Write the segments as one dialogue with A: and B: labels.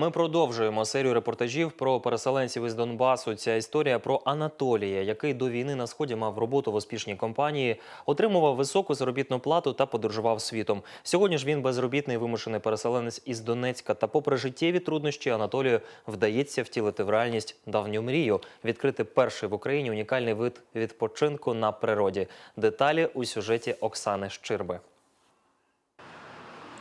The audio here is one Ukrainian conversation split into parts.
A: Ми продовжуємо серію репортажів про переселенців із Донбасу. Ця історія про Анатолія, який до війни на сході мав роботу в успішній компанії, отримував високу заробітну плату та подорожував світом. Сьогодні ж він безробітний вимушений переселенець із Донецька. Та, попри життєві труднощі, Анатолію вдається втілити в реальність давню мрію відкрити перший в Україні унікальний вид відпочинку на природі. Деталі у сюжеті Оксани Щирби.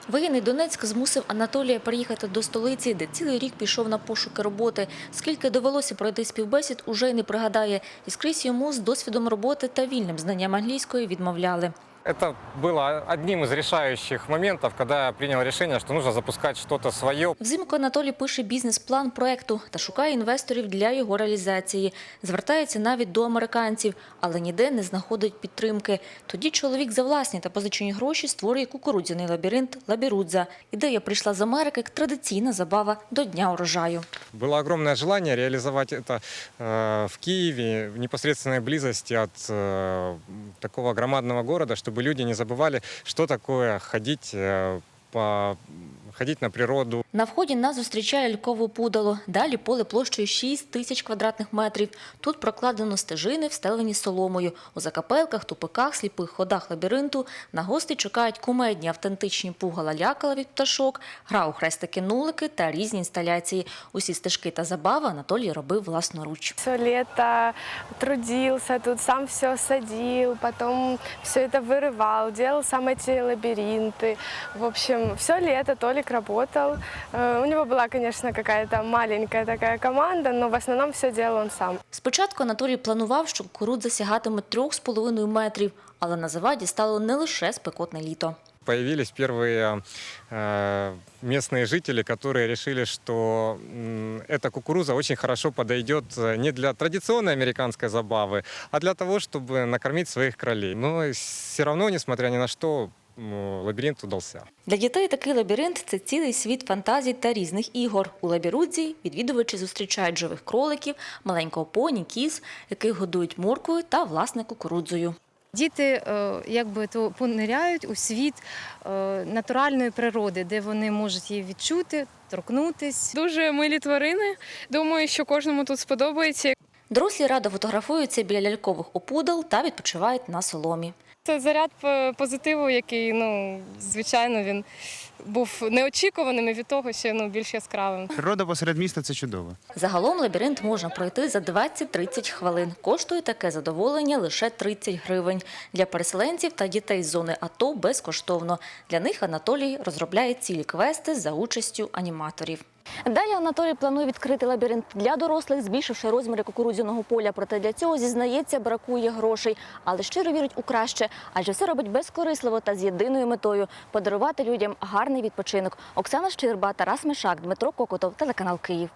B: Воєнний Донецьк змусив Анатолія приїхати до столиці, де цілий рік пішов на пошуки роботи. Скільки довелося пройти співбесід, уже й не пригадає. І скрізь йому з досвідом роботи та вільним знанням англійської відмовляли
C: Это было одним из решающих моментов, когда я принял решение, что нужно запускать что-то свое.
B: Взимку Анатолій пише бізнес-план проекту та шукає інвесторів для його реалізації. Звертається навіть до американців, але ніде не знаходить підтримки. Тоді чоловік за власні та позичені гроші створює кукурудзяний лабіринт Лабірудза. Ідея прийшла з Америки як традиційна забава до Дня урожаю.
C: Было огромное желание реализовать это э, в Киеве, в непосредственной близости от э, такого громадного города, чтобы люди не забывали, что такое ходить, э, по, ходить на природу,
B: На вході нас зустрічає лькове пудало. Далі поле площею 6 тисяч квадратних метрів. Тут прокладено стежини, встелені соломою. У закапелках, тупиках, сліпих ходах лабіринту на гості чекають кумедні автентичні пугала лякала від пташок, гра у хрестики-нулики та різні інсталяції. Усі стежки та забави Анатолій робив власноруч.
D: Все лето трудился тут, сам все садил, потом все это вырывал, делал сам эти лабиринты. В общем, все лето Толик работал. Э, У него была, конечно, какая-то маленькая такая команда, но в основном все делал он сам.
B: Спочатку Анатолій планував, що кукурудза сягатиме 3,5 метрів, але на заваді стало не лише спекотне літо.
C: появились первые э, местные жители, которые решили, что м, эта кукуруза очень хорошо подойдет э, не для традиционной американской забавы, а для того, чтобы накормить своих кролей. Но все равно, несмотря ни на что, м, лабиринт удался.
B: Для дітей такий лабіринт це цілий світ фантазій та різних ігор. У лабірудзі відвідувачі зустрічають живих кроликів, маленького поні, кіз, яких годують морквою та власне кукурудзою.
E: Діти е, якби то пониряють у світ е, натуральної природи, де вони можуть її відчути, торкнутись.
F: Дуже милі тварини. Думаю, що кожному тут сподобається.
B: Дорослі радо фотографуються біля лялькових опудал та відпочивають на соломі.
F: Це заряд позитиву, який, ну, звичайно, він був неочікуваним і від того ще ну, більш яскравим.
G: Природа посеред міста це чудово.
B: Загалом лабіринт можна пройти за 20-30 хвилин. Коштує таке задоволення лише 30 гривень. Для переселенців та дітей з зони АТО безкоштовно. Для них Анатолій розробляє цілі квести за участю аніматорів. Далі Анатолій планує відкрити лабіринт для дорослих, збільшивши розміри кукурудзяного поля. Проте для цього зізнається, бракує грошей, але щиро вірить у краще, адже все робить безкорисливо та з єдиною метою подарувати людям гарний відпочинок. Оксана Щирба, Тарас Мишак, Дмитро Кокотов, телеканал Київ.